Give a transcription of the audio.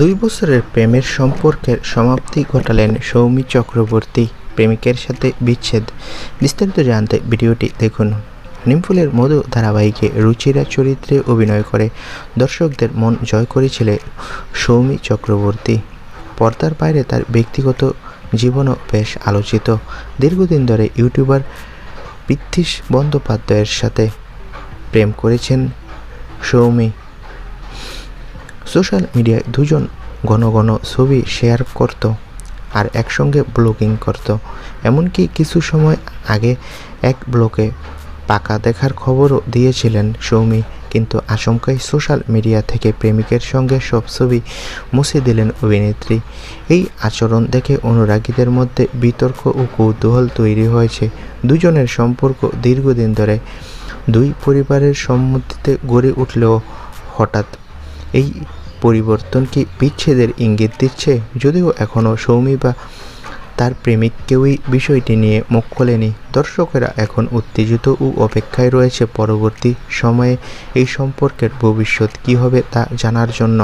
দুই বছরের প্রেমের সম্পর্কের সমাপ্তি ঘটালেন সৌমি চক্রবর্তী, প্রেমিকের সাথে বিচ্ছেদ। বিস্তারিত জানতে ভিডিওটি দেখুন। নিমফুলের মধু ধারাবাহিকে রুচিরা চরিত্রে অভিনয় করে। দর্শকদের মন জয় করেছিলেন সৌমি চক্রবর্তী। পর্দার বাইরে তার ব্যক্তিগত জীবনও বেশ আলোচিত। দীর্ঘদিন ধরে ইউটিউবার পৃথ্বীশ বন্দ্যোপাধ্যায়ের সাথে প্রেম করেছেন সৌমি। সোশ্যাল মিডিয়ায় দুজন ঘন ঘন ছবি শেয়ার করত আর একসঙ্গে ব্লগিং করত। এমনকি কিছু সময় আগে এক ব্লকে পাকা দেখার খবরও দিয়েছিলেন সৌমি, কিন্তু আচমকাই সোশ্যাল মিডিয়া থেকে প্রেমিকের সঙ্গে সব ছবি মুছে দিলেন অভিনেত্রী। এই আচরণ দেখে অনুরাগীদের মধ্যে বিতর্ক ও কৌতূহল তৈরি হয়েছে। দুজনের সম্পর্ক দীর্ঘদিন ধরে দুই পরিবারের সম্মতিতে গড়ে উঠলেও হঠাৎ এই পরিবর্তন কি বিচ্ছেদের ইঙ্গিত দিচ্ছে? যদিও এখনও সৌমি বা তার প্রেমিক কেউই বিষয়টি নিয়ে মুখ খোলেনি। দর্শকেরা এখন উত্তেজিত ও অপেক্ষায় রয়েছে পরবর্তী সময়ে এই সম্পর্কের ভবিষ্যৎ কী হবে তা জানার জন্য।